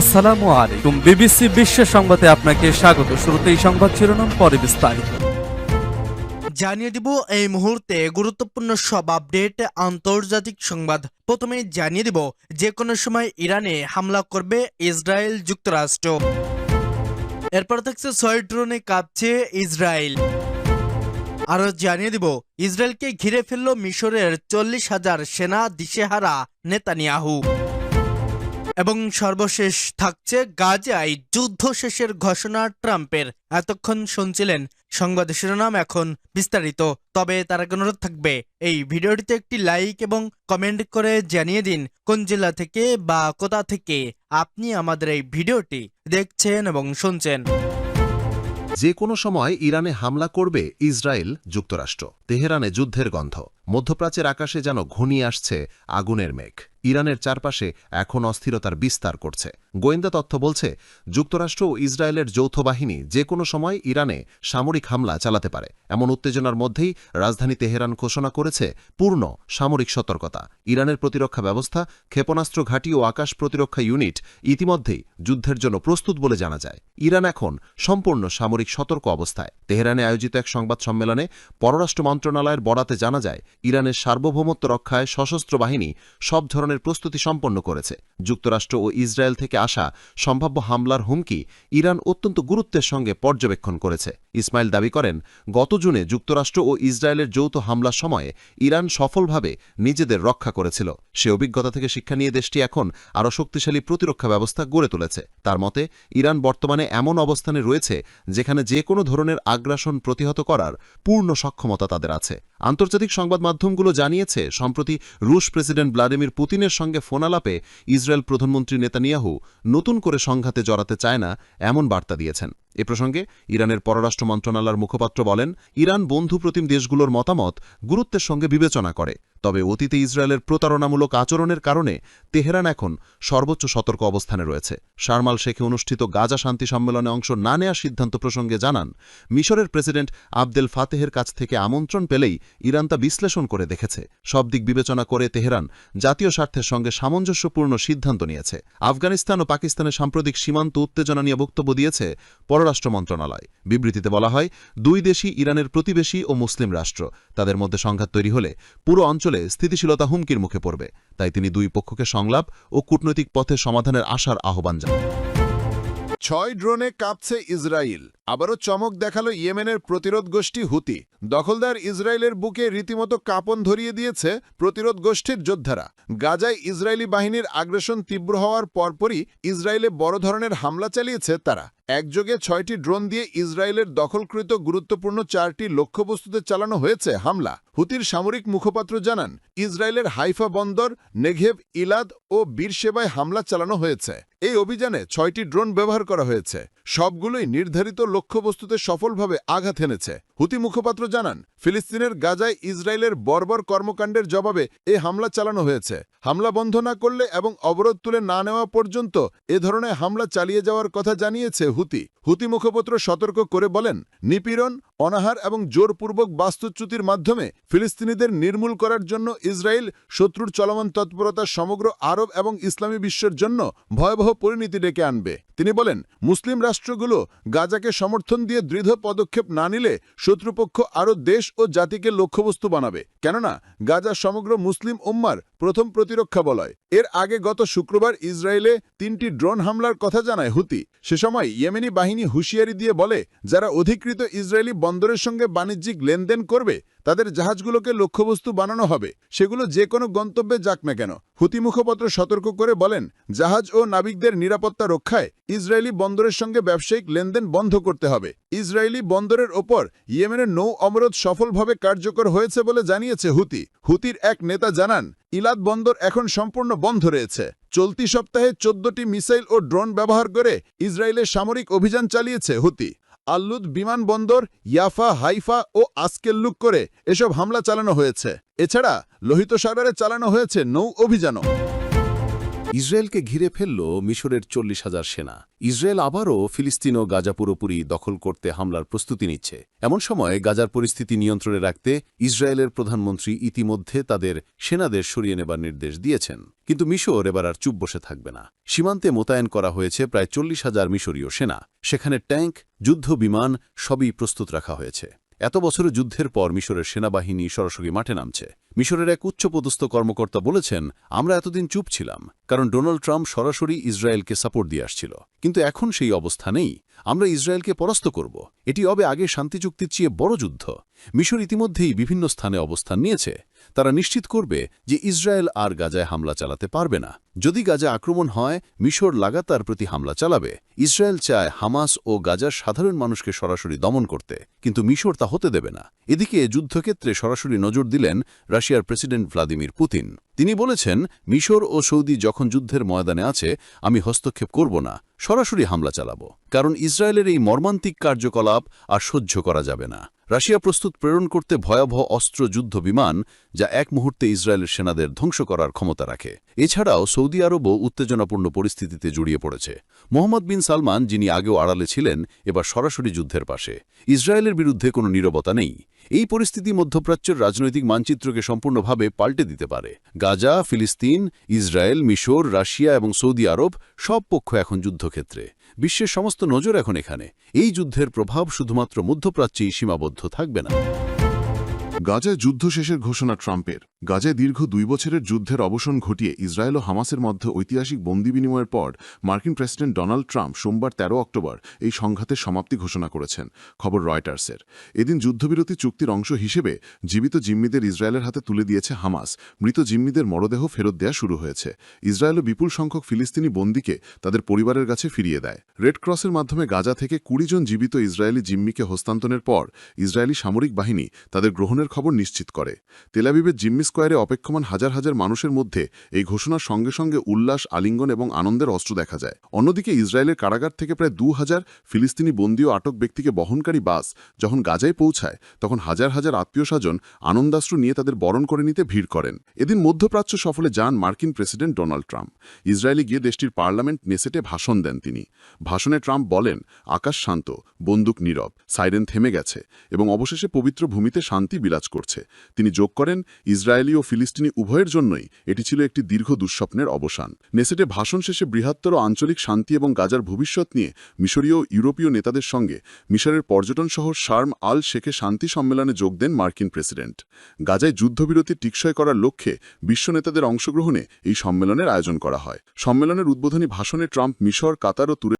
আসসালামু আলাইকুম। বিবিসি বিশ্ব সংবাদে আপনাকে স্বাগত। শুরুতে এই সংবাদ শিরোনাম, পরে বিস্তারিত। জানিয়ে দিব এই মুহূর্তে গুরুত্বপূর্ণ সব আপডেট, আন্তর্জাতিক সংবাদ। প্রথমে জানিয়ে দিব যে কোনো সময় ইরানে হামলা করবে ইসরায়েল যুক্তরাষ্ট্র। এরপর থাকছে ছয় ড্রোনে কাঁপছে ইসরায়েল। আরও জানিয়ে দিব, ইসরায়েলকে ঘিরে ফেলল মিশরের চল্লিশ হাজার সেনা দিশেহারা নেতানিয়াহু। এবং সর্বশেষ থাকছে গাজায় যুদ্ধ শেষের ঘোষণা ট্রাম্পের। এতক্ষণ শুনছিলেন সংবাদ শিরোনাম এখন বিস্তারিত। তবে তার অনুরোধ থাকবে, এই ভিডিওটিতে একটি লাইক এবং কমেন্ট করে জানিয়ে দিন, কোন জেলা থেকে বা কোথা থেকে আপনি আমাদের এই ভিডিওটি দেখছেন এবং শুনছেন। যে কোনো সময় ইরানে হামলা করবে ইসরায়েল যুক্তরাষ্ট্র। তেহরানে যুদ্ধের গন্ধ। মধ্যপ্রাচ্যের আকাশে যেন ঘনিয়ে আসছে আগুনের মেঘ। ইরানের চারপাশে এখন অস্থিরতার বিস্তার করছে। গোয়েন্দা তথ্য বলছে, যুক্তরাষ্ট্র ও ইসরায়েলের যৌথ বাহিনী যে কোনো সময় ইরানে সামরিক হামলা চালাতে পারে। এমন উত্তেজনার মধ্যেই রাজধানী তেহরান ঘোষণা করেছে পূর্ণ সামরিক সতর্কতা। ইরানের প্রতিরক্ষা ব্যবস্থা, ক্ষেপণাস্ত্র ঘাঁটি ও আকাশ প্রতিরক্ষা ইউনিট ইতিমধ্যেই যুদ্ধের জন্য প্রস্তুত বলে জানা যায়। ইরান এখন সম্পূর্ণ সামরিক সতর্ক অবস্থায়। তেহরানে আয়োজিত এক সংবাদ সম্মেলনে পররাষ্ট্র মন্ত্রণালয়ের বরাতে জানা যায়, ইরানের সার্বভৌমত্ব রক্ষায় সশস্ত্র বাহিনী সব ধরনের প্রস্তুতি সম্পন্ন করেছে। যুক্তরাষ্ট্র ও ইসরায়েল থেকে আসা সম্ভাব্য হামলার হুমকি ইরান অত্যন্ত গুরুত্বের সঙ্গে পর্যবেক্ষণ করেছে। ইসমাইল দাবি করেন, গত জুনে যুক্তরাষ্ট্র ও ইসরায়েলের যৌথ হামলার সময়ে ইরান সফলভাবে নিজেদের রক্ষা করেছিল। সে অভিজ্ঞতা থেকে শিক্ষা নিয়ে দেশটি এখন আরও শক্তিশালী প্রতিরক্ষা ব্যবস্থা গড়ে তুলেছে। তার মতে, ইরান বর্তমানে এমন অবস্থানে রয়েছে যেখানে যে কোনো ধরনের আগ্রাসন প্রতিহত করার পূর্ণ সক্ষমতা তাদের আছে। আন্তর্জাতিক সংবাদ মাধ্যমগুলো জানিয়েছে, সম্প্রতি রুশ প্রেসিডেন্ট ভ্লাদিমির পুতিনের সঙ্গে ফোনালাপে ইসরায়েল প্রধানমন্ত্রী নেতানিয়াহু নতুন করে সংঘাতে জড়াতে চায় না, এমন বার্তা দিয়েছেন। এ প্রসঙ্গে ইরানের পররাষ্ট্র মন্ত্রণালয়ের মুখপাত্র বলেন, ইরান বন্ধুপ্রতিম দেশগুলোর মতামত গুরুত্বের সঙ্গে বিবেচনা করে। তবে অতীতে ইসরায়েলের প্রতারণামূলক আচরণের কারণে তেহরান এখন সর্বোচ্চ সতর্ক অবস্থানে রয়েছে। শারমাল শেখে অনুষ্ঠিত গাজা শান্তি সম্মেলনে অংশ না নেওয়ার সিদ্ধান্ত প্রসঙ্গে জানান, মিশরের প্রেসিডেন্ট আবদেল ফাতেহের কাছ থেকে আমন্ত্রণ পেলেই ইরান তা বিশ্লেষণ করে দেখেছে। সব দিক বিবেচনা করে তেহরান জাতীয় স্বার্থের সঙ্গে সামঞ্জস্যপূর্ণ সিদ্ধান্ত নিয়েছে। আফগানিস্তান ও পাকিস্তানের সাম্প্রতিক সীমান্ত উত্তেজনা নিয়ে বক্তব্য দিয়েছে পররাষ্ট্র মন্ত্রণালয়। বিবৃতিতে বলা হয়, দুই দেশই ইরানের প্রতিবেশী ও মুসলিম রাষ্ট্র। তাদের মধ্যে সংঘাত তৈরি হলে পুরো অঞ্চলে স্থিতিশীলতা হুমকির মুখে পড়বে। তাই তিনি দুই পক্ষকে সংলাপ ও কূটনৈতিক পথে সমাধানের আশার আহ্বান জানান। ছয় ড্রোনে কাঁপছে ইসরায়েল। আবারও চমক দেখাল ইয়েমেনের প্রতিরোধ গোষ্ঠী হুতি। দখলদার ইসরায়েলের বুকে রীতিমতো কাঁপন ধরিয়ে দিয়েছে প্রতিরোধ গোষ্ঠীর যোদ্ধারা। গাজায় ইসরায়েলি বাহিনীর আগ্রাসন তীব্র হওয়ার পরপরই ইসরায়েলে বড় ধরনের হামলা চালিয়েছে তারা। একযোগে ছয়টি ড্রোন দিয়ে ইসরায়েলের দখলকৃত গুরুত্বপূর্ণ চারটি লক্ষ্যবস্তুতে চালানো হয়েছে হামলা। হুতির সামরিক মুখপাত্র জানান, ইসরায়েলের হাইফা বন্দর, নেঘেভ, ইলাদ ও বীরসেবায় হামলা চালানো হয়েছে। এই অভিযানে ছয়টি ড্রোন ব্যবহার করা হয়েছে। সবগুলোই নির্ধারিত লক্ষ্যবস্তুতে সফলভাবে আঘাত এনেছে হুতি মুখপাত্র জানান, ফিলিস্তিনের গাজায় ইসরায়েলের বর্বর কর্মকাণ্ডের জবাবে এ হামলা চালানো হয়েছে। হামলা বন্ধ না করলে এবং অবরোধ তুলে না নেওয়া পর্যন্ত এ ধরনের হামলা চালিয়ে যাওয়ার কথা জানিয়েছে হুতি। হুতি মুখপাত্র সতর্ক করে বলেন, নিপীড়ন অনাহার এবং জোরপূর্বক বাস্তুচ্যুতির মাধ্যমে ফিলিস্তিনিদের নির্মূল করার জন্য ইসরায়েল শত্রুর চলমান তৎপরতা সমগ্র আরব এবং ইসলামী বিশ্বের জন্য ভয়াবহ পরিণতি ডেকে আনবে। তিনি বলেন, মুসলিম রাষ্ট্রগুলো গাজাকে সমর্থন দিয়ে দৃঢ় পদক্ষেপ না নিলে শত্রুপক্ষ আরও দেশ ও জাতিকে লক্ষ্যবস্তু বানাবে। কেননা, গাজা সমগ্র মুসলিম উম্মার প্রথম প্রতিরক্ষা বলয়। এর আগে গত শুক্রবার ইসরায়েলে তিনটি ড্রোন হামলার কথা জানায় হুতি। সে সময় ইয়েমেনি বাহিনী হুঁশিয়ারি দিয়ে বলে, যারা অধিকৃত ইসরায়েলি বন্দরের সঙ্গে বাণিজ্যিক লেনদেন করবে, তাদের জাহাজগুলোকে লক্ষ্যবস্তু বানানো হবে। সেগুলো যে কোনো গন্তব্যে যাক না কেন। হুতি মুখপাত্র সতর্ক করে বলেন, জাহাজ ও নাবিকদের নিরাপত্তা রক্ষায় ইসরায়েলি বন্দরের সঙ্গে ব্যবসায়িক লেনদেন বন্ধ করতে হবে। ইসরায়েলি বন্দরের ওপর ইয়েমেনের নৌ অবরোধ সফলভাবে কার্যকর হয়েছে বলে জানিয়েছে হুতি হুতির এক নেতা জানান, ইলাদ বন্দর এখন সম্পূর্ণ বন্ধ রয়েছে। চলতি সপ্তাহে চোদ্দটি মিসাইল ও ড্রোন ব্যবহার করে ইসরায়েলের সামরিক অভিযান চালিয়েছে হুতি আল্লুদ বিমানবন্দর ইয়াফা, হাইফা ও আসকেল্লুক করে এসব হামলা চালানো হয়েছে। এছাড়া লোহিত সাগরে চালানো হয়েছে নৌ অভিযানও। ইসরায়েলকে ঘিরে ফেলল মিশরের চল্লিশ হাজার সেনা। ইসরায়েল আবারও ফিলিস্তিন ও গাজা পুরোপুরি দখল করতে হামলার প্রস্তুতি নিচ্ছে। এমন সময় গাজার পরিস্থিতি নিয়ন্ত্রণে রাখতে ইসরায়েলের প্রধানমন্ত্রী ইতিমধ্যে তাদের সেনাদের সরিয়ে নেবার নির্দেশ দিয়েছেন। কিন্তু মিশর এবার আর চুপ বসে থাকবে না। সীমান্তে মোতায়েন করা হয়েছে প্রায় চল্লিশ হাজার মিশরীয় সেনা। সেখানে ট্যাঙ্ক, যুদ্ধ বিমান সবই প্রস্তুত রাখা হয়েছে। এত বছরের যুদ্ধের পর মিশরের সেনাবাহিনী সরাসরি মাঠে নামছে। মিশরের এক উচ্চপদস্থ কর্মকর্তা বলেছেন, আমরা এতদিন চুপ ছিলাম। কারণ ডোনাল্ড ট্রাম্প সরাসরি ইসরায়েলকে সাপোর্ট দিয়ে আসছিল। কিন্তু এখন সেই অবস্থা নেই। আমরা ইসরায়েলকে পরাস্ত করব। এটি হবে আগে শান্তি চুক্তির চেয়ে বড় যুদ্ধ। মিশর ইতিমধ্যেই বিভিন্ন স্থানে অবস্থান নিয়েছে। তারা নিশ্চিত করবে যে ইসরায়েল আর গাজায় হামলা চালাতে পারবে না। যদি গাজা আক্রমণ হয়, মিশর লাগাতার প্রতি হামলা চালাবে। ইসরায়েল চায় হামাস ও গাজার সাধারণ মানুষকে সরাসরি দমন করতে। কিন্তু মিশর তা হতে দেবে না। এদিকে যুদ্ধক্ষেত্রে সরাসরি নজর দিলেন রাশিয়ার প্রেসিডেন্ট ভ্লাদিমির পুতিন। তিনি বলেছেন, মিশর ও সৌদি যখন যুদ্ধের ময়দানে আছে, আমি হস্তক্ষেপ করব না, সরাসরি হামলা চালাব। কারণ ইসরায়েলের এই মর্মান্তিক কার্যকলাপ আর সহ্য করা যাবে না। রাশিয়া প্রস্তুত প্রেরণ করতে ভয়াবহ অস্ত্র যুদ্ধ বিমান যা এক মুহূর্তে ইসরায়েলের সেনাদের ধ্বংস করার ক্ষমতা রাখে। এছাড়াও সৌদি আরবও উত্তেজনাপূর্ণ পরিস্থিতিতে জড়িয়ে পড়েছে। মোহাম্মদ বিন সালমান, যিনি আগেও আড়ালে ছিলেন, এবার সরাসরি যুদ্ধের পাশে। ইসরায়েলের বিরুদ্ধে কোনো নীরবতা নেই। এই পরিস্থিতি মধ্যপ্রাচ্যের রাজনৈতিক মানচিত্রকে সম্পূর্ণভাবে পাল্টে দিতে পারে। গাজা, ফিলিস্তিন, ইসরায়েল, মিশর, রাশিয়া এবং সৌদি আরব সব পক্ষ এখন যুদ্ধক্ষেত্রে। বিশ্বের সমস্ত নজর এখন এখানে। এই যুদ্ধের প্রভাব শুধুমাত্র মধ্যপ্রাচ্যেই সীমাবদ্ধ থাকবে না। গাজায় যুদ্ধ শেষের ঘোষণা ট্রাম্পের। গাজায় দীর্ঘ দুই বছরের যুদ্ধের অবসান ঘটিয়ে ইসরায়েল ও হামাসের মধ্যে ঐতিহাসিক বন্দি বিনিময়ের পর মার্কিন প্রেসিডেন্ট ডোনাল্ড ট্রাম্প সোমবার ১৩ অক্টোবর এই সংঘাতের সমাপ্তি ঘোষণা করেছেন, খবর রয়টার্সের। এদিন যুদ্ধবিরতি চুক্তির অংশ হিসেবে জীবিত জিম্মিদের ইসরায়েলের হাতে তুলে দিয়েছে হামাস। মৃত জিম্মিদের মরদেহ ফেরত দেয়া শুরু হয়েছে। ইসরায়েলও বিপুল সংখ্যক ফিলিস্তিনি বন্দীকে তাদের পরিবারের কাছে ফিরিয়ে দেয়। রেড ক্রসের মাধ্যমে গাজা থেকে কুড়ি জন জীবিত ইসরায়েলি জিম্মিকে হস্তান্তরের পর ইসরায়েলি সামরিক বাহিনী তাদের গ্রহণের খবর নিশ্চিত করে। তেলাবিবের জিম্মি স্কোয়ারে অপেক্ষমান হাজার হাজার মানুষের মধ্যে এই ঘোষণার সঙ্গে সঙ্গে উল্লাস, আলিঙ্গন এবং আনন্দের অস্ত্র দেখা যায়। অন্যদিকে ইসরায়েলের কারাগার থেকে প্রায় দু হাজার ফিলিস্তিনি বন্দী ও আটক ব্যক্তিকে বহনকারী বাস যখন গাজায় পৌঁছায়, তখন হাজার হাজার আত্মীয় স্বজন আনন্দাশ্রু নিয়ে তাদের বরণ করে নিতে ভিড় করেন। এদিন মধ্যপ্রাচ্য সফলে যান মার্কিন প্রেসিডেন্ট ডোনাল্ড ট্রাম্প। ইসরায়েলে গিয়ে দেশটির পার্লামেন্ট নেসেটে ভাষণ দেন তিনি। ভাষণে ট্রাম্প বলেন, আকাশ শান্ত, বন্দুক নীরব, সাইরেন থেমে গেছে এবং অবশেষে পবিত্র ভূমিতে শান্তি বিরাজ করছে। তিনি যোগ করেন, ইসরায়েলি ও ফিলিস্তিনি উভয়ের জন্যই এটি ছিল একটি দীর্ঘ দুঃস্বপ্নের অবসান। নেসেটে ভাষণ শেষে বৃহত্তর আঞ্চলিক শান্তি এবং গাজার ভবিষ্যৎ নিয়ে মিশরীয় ইউরোপীয় নেতাদের সঙ্গে মিশরের পর্যটন শহর শার্ম আল শেখে শান্তি সম্মেলনে যোগ দেন মার্কিন প্রেসিডেন্ট। গাজায় যুদ্ধবিরতি টিকসই করার লক্ষ্যে বিশ্ব নেতাদের অংশগ্রহণে এই সম্মেলনের আয়োজন করা হয়। সম্মেলনের উদ্বোধনী ভাষণে ট্রাম্প মিশর, কাতার ও